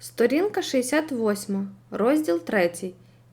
Сторінка 68, розділ 3.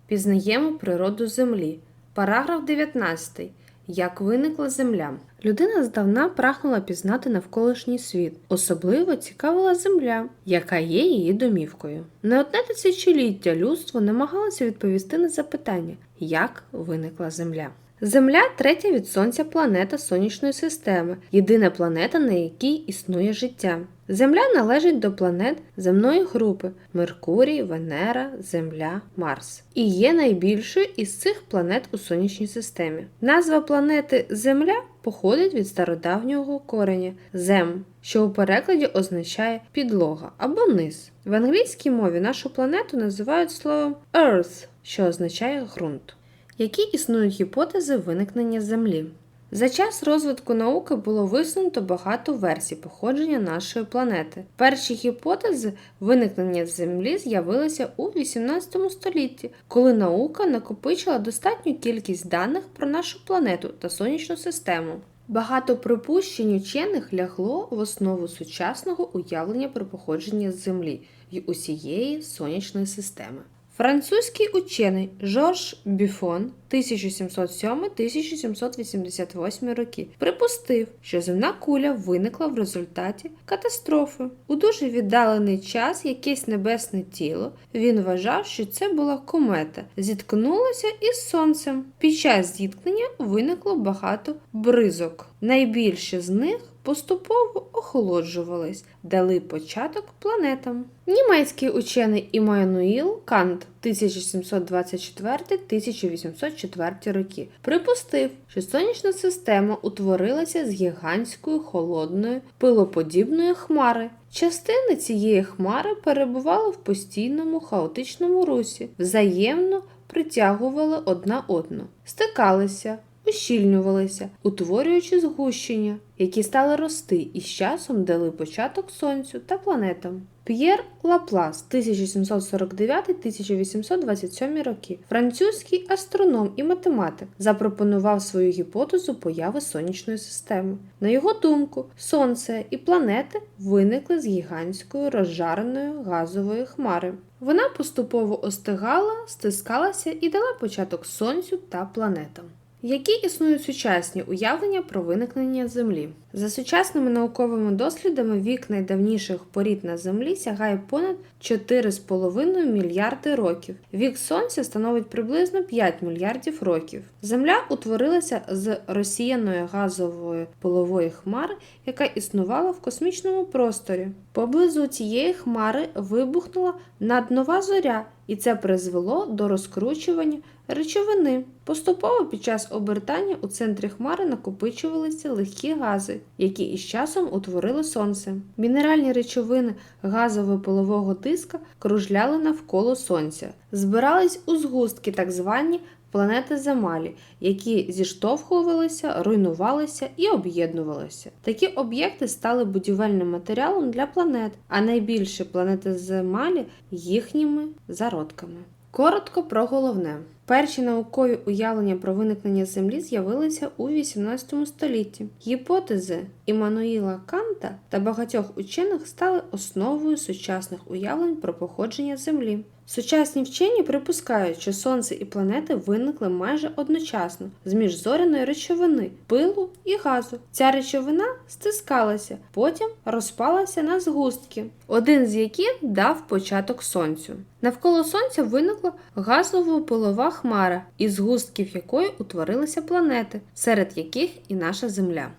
Пізнаємо природу Землі. Параграф 19. Як виникла Земля. Людина здавна прагнула пізнати навколишній світ. Особливо цікавила Земля, яка є її домівкою. Не одне тисячоліття людство намагалося відповісти на запитання, як виникла Земля. Земля третя від Сонця планета Сонячної системи, єдина планета, на якій існує життя. Земля належить до планет земної групи Меркурій, Венера, Земля, Марс і є найбільшою із цих планет у сонячній системі. Назва планети Земля походить від стародавнього кореня зем, що у перекладі означає підлога або низ. В англійській мові нашу планету називають словом Earth, що означає ґрунт. Які існують гіпотези виникнення Землі? За час розвитку науки було висунуто багато версій походження нашої планети. Перші гіпотези виникнення Землі з'явилися у 18 столітті, коли наука накопичила достатню кількість даних про нашу планету та сонячну систему. Багато припущень учених лягло в основу сучасного уявлення про походження Землі й усієї сонячної системи. Французький учений Жорж Біфон 1707-1788 роки припустив, що земна куля виникла в результаті катастрофи. У дуже віддалений час якесь небесне тіло. Він вважав, що це була комета, зіткнулася із сонцем. Під час зіткнення виникло багато бризок. Найбільше з них поступово охолоджувались, дали початок планетам. Німецький учений Іммануїл Кант 1724-1804 роки припустив, що сонячна система утворилася з гігантської холодної пилоподібної хмари. Частини цієї хмари перебували в постійному хаотичному русі, взаємно притягували одна одну, стикалися, ущільнювалися, утворюючи згущення, які стали рости і з часом дали початок сонцю та планетам. П'єр Лаплас 1749-1827 роки, французький астроном і математик, запропонував свою гіпотезу появи сонячної системи. На його думку, сонце і планети виникли з гігантської розжареної газової хмари. Вона поступово остигала, стискалася і дала початок сонцю та планетам. Які існують сучасні уявлення про виникнення Землі? За сучасними науковими дослідами вік найдавніших порід на Землі сягає понад 4,5 мільярди років. Вік Сонця становить приблизно 5 мільярдів років. Земля утворилася з розсіяної газової пилової хмари, яка існувала в космічному просторі. Поблизу цієї хмари вибухнула наднова зоря, і це призвело до розкручування речовини. Поступово під час обертання у центрі хмари накопичувалися легкі гази, які із часом утворили сонце. Мінеральні речовини газово-пилового диска кружляли навколо сонця, збирались у згустки, так звані планети Земалі, які зіштовхувалися, руйнувалися і об'єднувалися. Такі об'єкти стали будівельним матеріалом для планет, а найбільші планети Земалі їхніми зародками. Коротко про головне. Перші наукові уявлення про виникнення Землі з'явилися у XVIII столітті. Гіпотези Іммануїла Канта та багатьох учених стали основою сучасних уявлень про походження Землі. Сучасні вчені припускають, що Сонце і планети виникли майже одночасно з міжзоряної речовини, пилу і газу. Ця речовина стискалася, потім розпалася на згустки, один з яких дав початок сонцю. Навколо сонця виникла газово-пилова хмара, із згустків якої утворилися планети, серед яких і наша Земля.